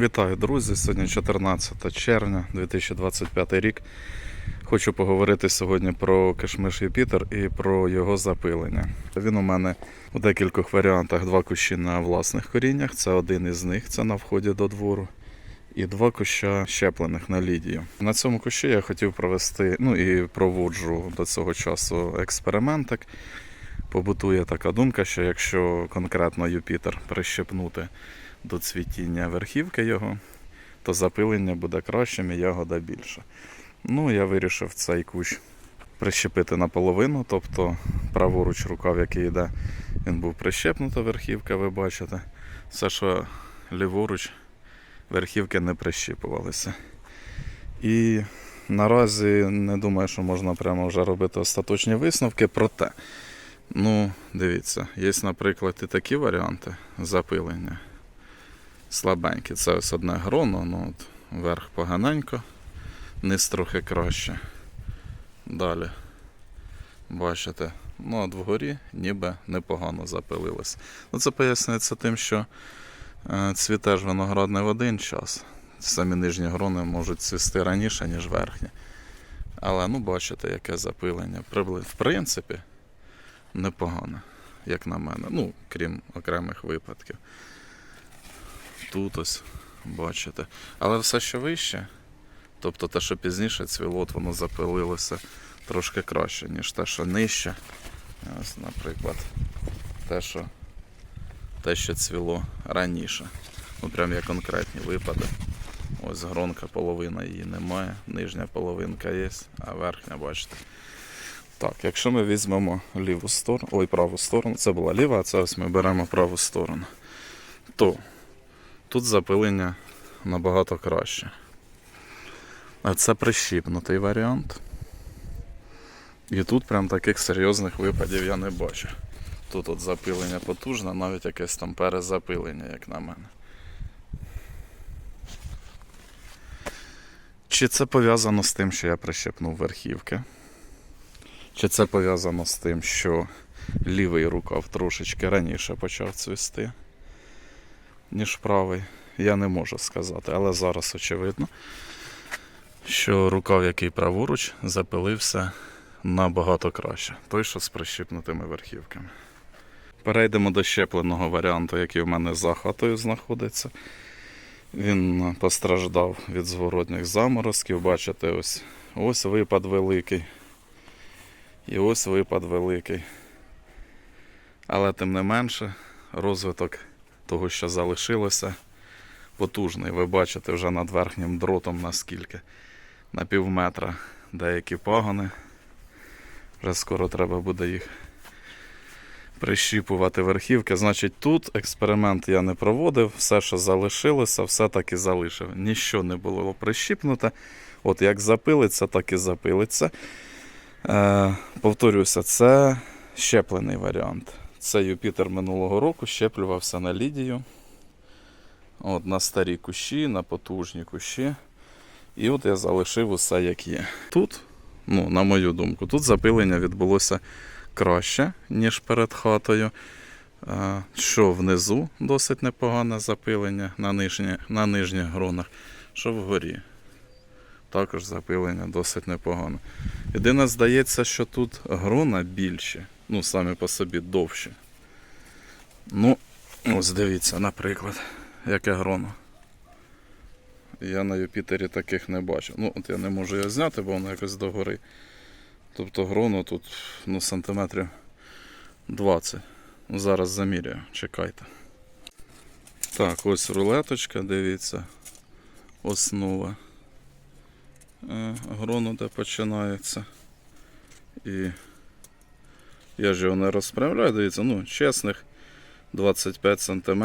Вітаю, друзі! Сьогодні 14 червня 2025 рік. Хочу поговорити сьогодні про кишмиш Юпітер і про його запилення. Він у мене у декількох варіантах два кущі на власних коріннях. Це один із них, це на вході до двору. І два куща щеплених на лідію. На цьому кущі я хотів провести, ну і проводжу до цього часу експериментик. Побутує така думка, що якщо конкретно Юпітер прищепнути до цвітіння верхівки його, то запилення буде кращим і ягода більша. Ну, я вирішив цей кущ прищепити наполовину, тобто праворуч рукав, який йде, він був прищепнута верхівка, ви бачите. Все, що ліворуч, верхівки не прищіпувалися. І наразі не думаю, що можна прямо вже робити остаточні висновки, проте, ну, дивіться, є, наприклад, і такі варіанти запилення слабенькі. Це ось одне гроно, ну от верх поганенько, низ трохи краще. Далі. Бачите, ну от вгорі ніби непогано запилилось. Ну це пояснюється тим, що е, цвіте ж виноград не в один час. Самі нижні грони можуть цвісти раніше, ніж верхні. Але ну бачите, яке запилення. В принципі, непогано, як на мене. Ну, крім окремих випадків тут ось, бачите. Але все, що вище, тобто те, що пізніше цвіло, воно запилилося трошки краще, ніж те, що нижче. Ось, наприклад, те, що, те, що цвіло раніше. Ну, прям є конкретні випади. Ось гронка, половина її немає, нижня половинка є, а верхня, бачите. Так, якщо ми візьмемо ліву сторону, ой, праву сторону, це була ліва, а це ось ми беремо праву сторону, то Тут запилення набагато краще. А це прищіпнутий варіант. І тут прям таких серйозних випадів я не бачу. Тут от запилення потужне, навіть якесь там перезапилення, як на мене. Чи це пов'язано з тим, що я прищепнув верхівки? Чи це пов'язано з тим, що лівий рукав трошечки раніше почав цвісти? Ніж правий, я не можу сказати. Але зараз очевидно, що рукав, який праворуч, запилився набагато краще. Той, що з прищипнутими верхівками. Перейдемо до щепленого варіанту, який в мене за хатою знаходиться. Він постраждав від зворотних заморозків. Бачите, ось, ось випад великий. І ось випад великий. Але тим не менше, розвиток того, що залишилося, потужний. Ви бачите вже над верхнім дротом наскільки. На пів метра деякі пагони. Вже скоро треба буде їх прищіпувати верхівки. Значить, тут експеримент я не проводив, все, що залишилося, все так і залишив. Ніщо не було прищіпнуте. От як запилиться, так і запилиться. Е, повторюся, це щеплений варіант. Це Юпітер минулого року щеплювався на лідію. От, На старі кущі, на потужні кущі. І от я залишив усе як є. Тут, ну, на мою думку, тут запилення відбулося краще, ніж перед хатою. Що внизу досить непогане запилення на, нижні, на нижніх гронах, що вгорі. Також запилення досить непогане. Єдине, здається, що тут грона більші ну, самі по собі довші. Ну, ось дивіться, наприклад, яке гроно. Я на Юпітері таких не бачу. Ну, от я не можу його зняти, бо воно якось догори. Тобто гроно тут ну, сантиметрів 20. Ну, зараз заміряю, чекайте. Так, ось рулеточка, дивіться, основа е, грону, де починається. І я ж його не розправляю, дивіться, ну, чесних 25 см.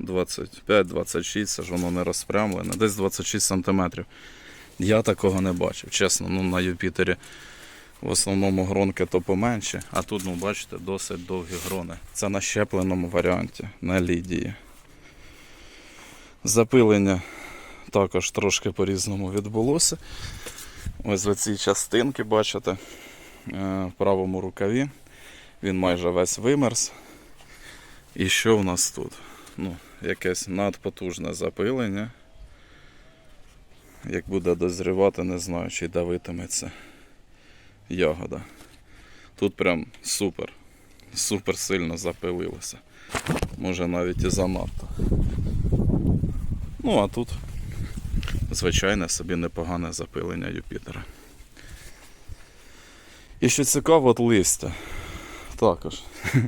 25-26, це ж воно не розпрямлене, десь 26 см. Я такого не бачив. Чесно, ну на Юпітері в основному гронки то поменше, а тут, ну, бачите, досить довгі грони. Це на щепленому варіанті, на лідії. Запилення також трошки по-різному відбулося. Ось в цій частинки, бачите. Е, в правому рукаві. Він майже весь вимерз. І що в нас тут? ну, якесь надпотужне запилення. Як буде дозрівати, не знаю, чи давитиметься ягода. Тут прям супер, супер сильно запилилося. Може навіть і занадто. Ну, а тут звичайне собі непогане запилення Юпітера. І що цікаво, от листя. Також.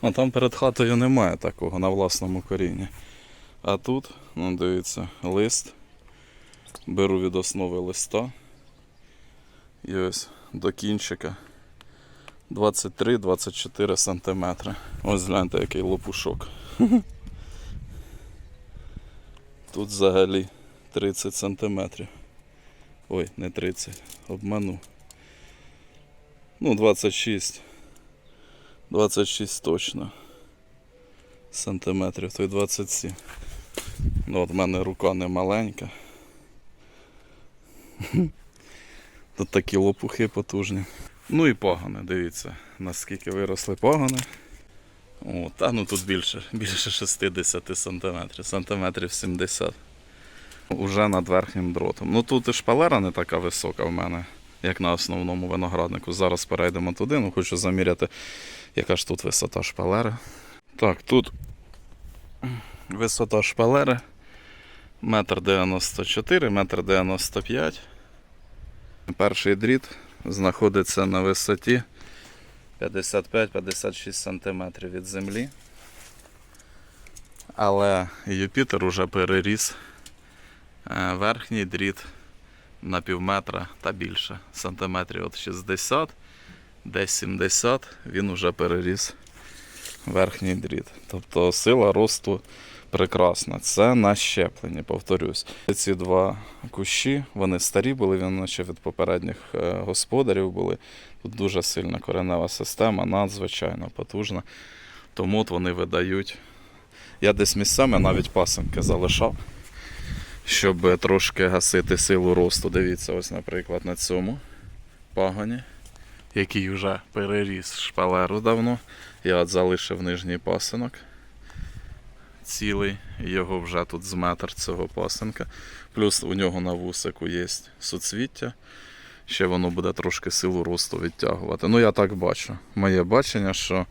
А там перед хатою немає такого на власному корінні. А тут, ну дивіться, лист. Беру від основи листа. І ось до кінчика 23-24 см. Ось гляньте, який лопушок. Тут взагалі 30 см. Ой, не 30, обманув. Ну, 26. 26 точно. Сантиметрів, то й 27. Ну, от в мене рука не маленька. Тут такі лопухи потужні. Ну і пагони, дивіться, наскільки виросли пагони. О, та ну тут більше, більше 60 сантиметрів, сантиметрів 70. Уже над верхнім дротом. Ну тут і шпалера не така висока в мене, як на основному винограднику. Зараз перейдемо туди, ну хочу заміряти, яка ж тут висота шпалери. Так, тут висота шпалери метр 94, метр 95. Перший дріт знаходиться на висоті 55-56 см від землі. Але Юпітер уже переріс е, верхній дріт на пів метра та більше. Сантиметрів от 60, десь 70 він уже переріс верхній дріт. Тобто сила росту прекрасна. Це на щепленні, повторюсь. Ці два кущі, вони старі були, вони ще від попередніх е, господарів були. Тут дуже сильна коренева система, надзвичайно потужна. Тому от вони видають. Я десь місцями навіть пасенки залишав, щоб трошки гасити силу росту. Дивіться, ось, наприклад, на цьому пагоні, який вже переріс шпалеру давно. Я от залишив нижній пасинок цілий, його вже тут з метр цього пасинка. Плюс у нього на вусику є суцвіття. Ще воно буде трошки силу росту відтягувати. Ну, я так бачу. Моє бачення, що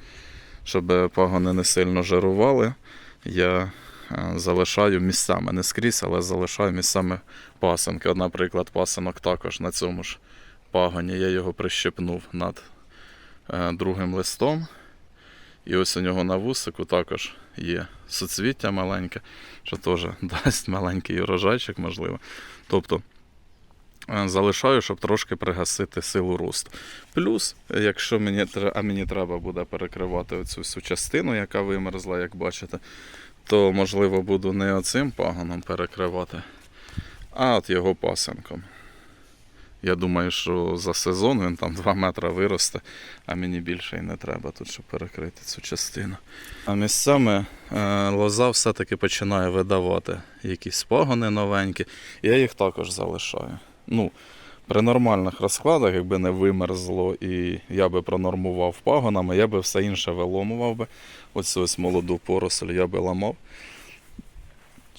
щоб пагони не сильно жарували, я залишаю місцями, не скрізь, але залишаю місцями пасинки. От, наприклад, пасинок також на цьому ж пагоні. Я його прищепнув над е, другим листом. І ось у нього на вусику також є суцвіття маленьке, що теж дасть маленький урожайчик, можливо. Тобто е, залишаю, щоб трошки пригасити силу росту. Плюс, якщо мені, а мені треба буде перекривати оцю всю частину, яка вимерзла, як бачите, то можливо буду не оцим пагоном перекривати, а от його пасенком. Я думаю, що за сезон він там 2 метри виросте, а мені більше і не треба тут, щоб перекрити цю частину. А місцями е, лоза все-таки починає видавати якісь пагони новенькі, я їх також залишаю. Ну, при нормальних розкладах, якби не вимерзло і я би пронормував пагонами, я би все інше виломував би. Ось ось молоду поросль я би ламав,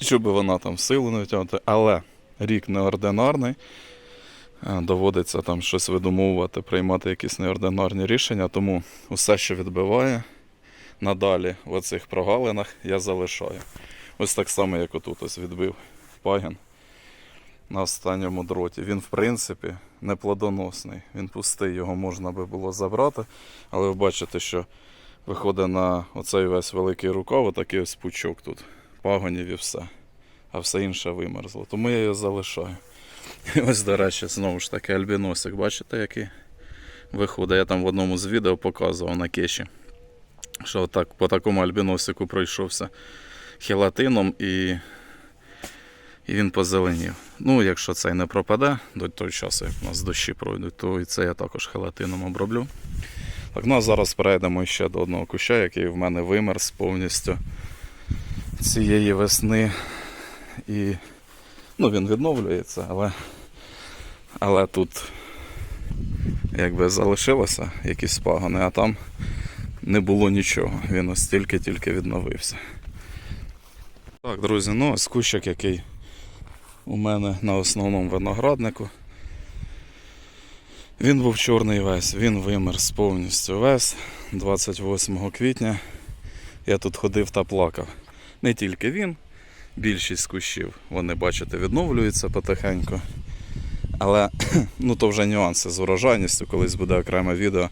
щоб вона там силу не втягнути. Але рік неординарний. Е, доводиться там щось видумовувати, приймати якісь неординарні рішення, тому усе, що відбиває, надалі в оцих прогалинах я залишаю. Ось так само, як отут ось відбив пагін на останньому дроті. Він, в принципі, не плодоносний. Він пустий, його можна би було забрати, але ви бачите, що виходить на оцей весь великий рукав, отакий ось пучок тут, пагонів і все. А все інше вимерзло. Тому я його залишаю. І ось, до речі, знову ж таки альбіносик, бачите, який виходить. Я там в одному з відео показував на кеші, що так, по такому альбіносику пройшовся хелатином і, і він позеленів. Ну, якщо цей не пропаде до того часу, як у нас дощі пройдуть, то і це я також хелатином оброблю. Так, ну а зараз перейдемо ще до одного куща, який в мене вимерз повністю цієї весни. І Ну, він відновлюється, але, але тут якби залишилося якісь спагани, а там не було нічого. Він ось тільки-тільки відновився. Так, друзі, ну ось кущик, який у мене на основному винограднику. Він був чорний весь, він вимерз повністю весь 28 квітня. Я тут ходив та плакав. Не тільки він, більшість кущів, вони, бачите, відновлюються потихеньку. Але ну, то вже нюанси з урожайністю, колись буде окреме відео,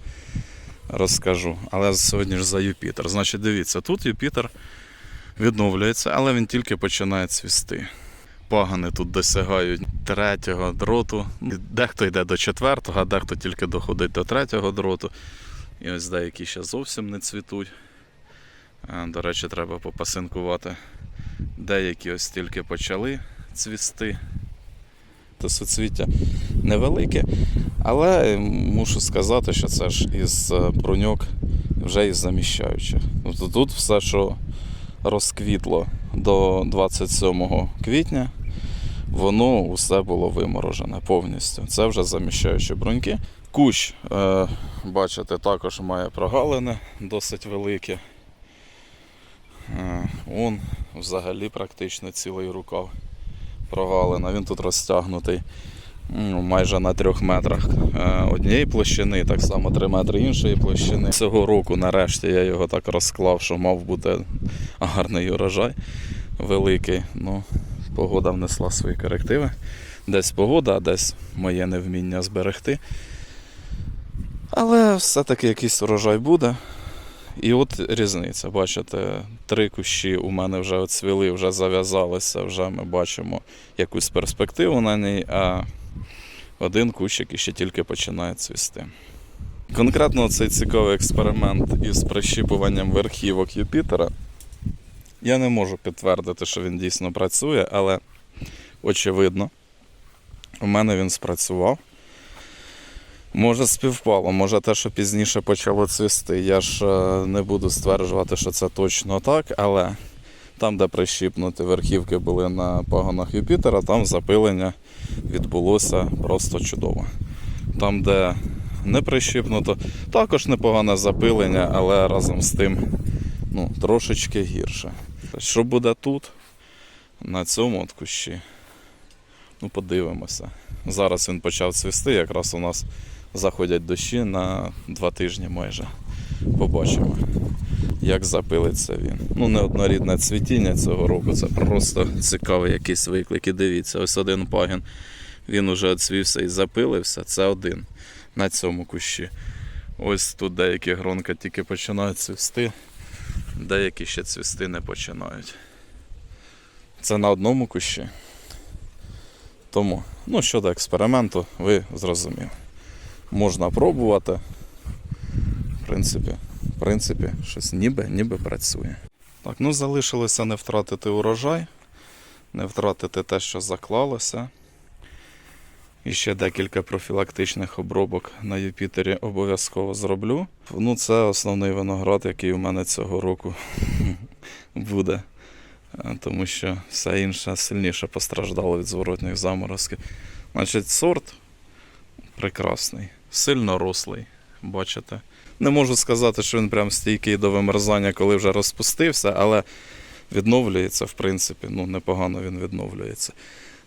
розкажу. Але сьогодні ж за Юпітер. Значить, дивіться, тут Юпітер відновлюється, але він тільки починає цвісти. Пагани тут досягають третього дроту. Дехто йде до четвертого, а дехто тільки доходить до третього дроту. І ось деякі ще зовсім не цвітуть. До речі, треба попасинкувати. Деякі ось тільки почали цвісти. Та суцвіття невелике, але мушу сказати, що це ж із е, бруньок вже із заміщаючих. Тобто тут все, що розквітло до 27 квітня, воно усе було виморожене повністю. Це вже заміщаючі бруньки. Кущ, е, бачите, також має прогалини досить великі. Е, он взагалі практично цілий рукав прогалина. Він тут розтягнутий ну, майже на трьох метрах е, однієї площини, так само 3 метри іншої площини. Цього року, нарешті, я його так розклав, що мав бути гарний урожай великий. Ну, погода внесла свої корективи. Десь погода, а десь моє невміння зберегти. Але все-таки якийсь урожай буде. І от різниця, бачите, три кущі у мене вже оцвіли, вже зав'язалися, вже ми бачимо якусь перспективу на ній, а один кущик іще тільки починає цвісти. Конкретно цей цікавий експеримент із прищіпуванням верхівок Юпітера. Я не можу підтвердити, що він дійсно працює, але очевидно, у мене він спрацював. Може, співпало, може те, що пізніше почало цвісти. Я ж е, не буду стверджувати, що це точно так, але там, де прищіпнуті верхівки були на пагонах Юпітера, там запилення відбулося просто чудово. Там, де не прищіпнуто, також непогане запилення, але разом з тим ну, трошечки гірше. Що буде тут, на цьому от кущі? Ну, подивимося. Зараз він почав цвісти, якраз у нас заходять дощі на два тижні майже. Побачимо, як запилиться він. Ну, неоднорідне цвітіння цього року, це просто цікавий якийсь виклик. І дивіться, ось один пагін, він уже оцвівся і запилився. Це один на цьому кущі. Ось тут деякі гронка тільки починають цвісти, деякі ще цвісти не починають. Це на одному кущі. Тому, ну, щодо експерименту, ви зрозуміли. Можна пробувати. В принципі, в принципі, щось ніби, ніби працює. Так, ну залишилося не втратити урожай, не втратити те, що заклалося. І ще декілька профілактичних обробок на Юпітері обов'язково зроблю. Ну, це основний виноград, який у мене цього року буде. Е, Тому що все інше сильніше постраждало від зворотних заморозків. Значить, сорт прекрасний, сильно рослий, бачите. Не можу сказати, що він прям стійкий до вимерзання, коли вже розпустився, але відновлюється, в принципі, ну непогано він відновлюється.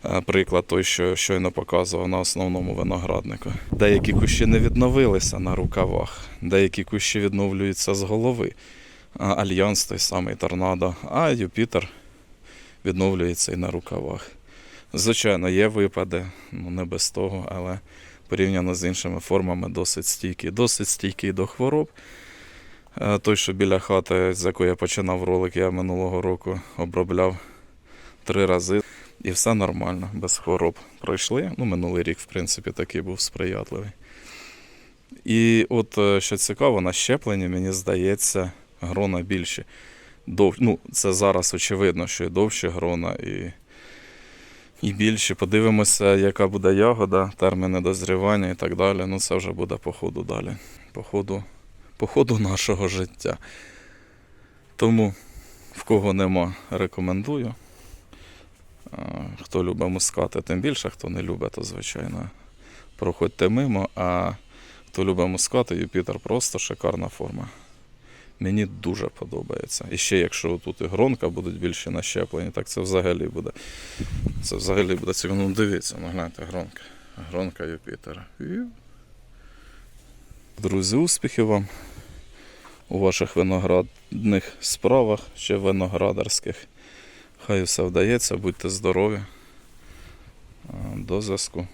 Е, Приклад той, що щойно показував на основному винограднику. Деякі кущі не відновилися на рукавах, деякі кущі відновлюються з голови. Альянс той самий торнадо, а Юпітер відновлюється і на рукавах. Звичайно, є випади, ну не без того, але порівняно з іншими формами досить стійкий. Досить стійкий до хвороб. Е, Той, що біля хати, з якої я починав ролик, я минулого року обробляв три рази. І все нормально, без хвороб пройшли. Ну, минулий рік, в принципі, такий був сприятливий. І от е, що цікаво, на щепленні, мені здається, грона більші. Дов... Ну, це зараз очевидно, що і довші грона, і, і більші. Подивимося, яка буде ягода, терміни дозрівання і так далі. Ну, це вже буде по ходу далі. По ходу, по ходу нашого життя. Тому, в кого нема, рекомендую. Хто любить мускати, тим більше, хто не любить, то звичайно проходьте мимо. А хто любить мускати, Юпітер просто шикарна форма. Мені дуже подобається. І ще якщо тут і гронка будуть більше нащеплені, так це взагалі буде. Це взагалі буде цікаво. Ну дивіться, ну гляньте, гронка. Гронка Юпітера. Друзі, успіхів вам у ваших виноградних справах чи виноградарських. Хай все вдається, будьте здорові. До зв'язку.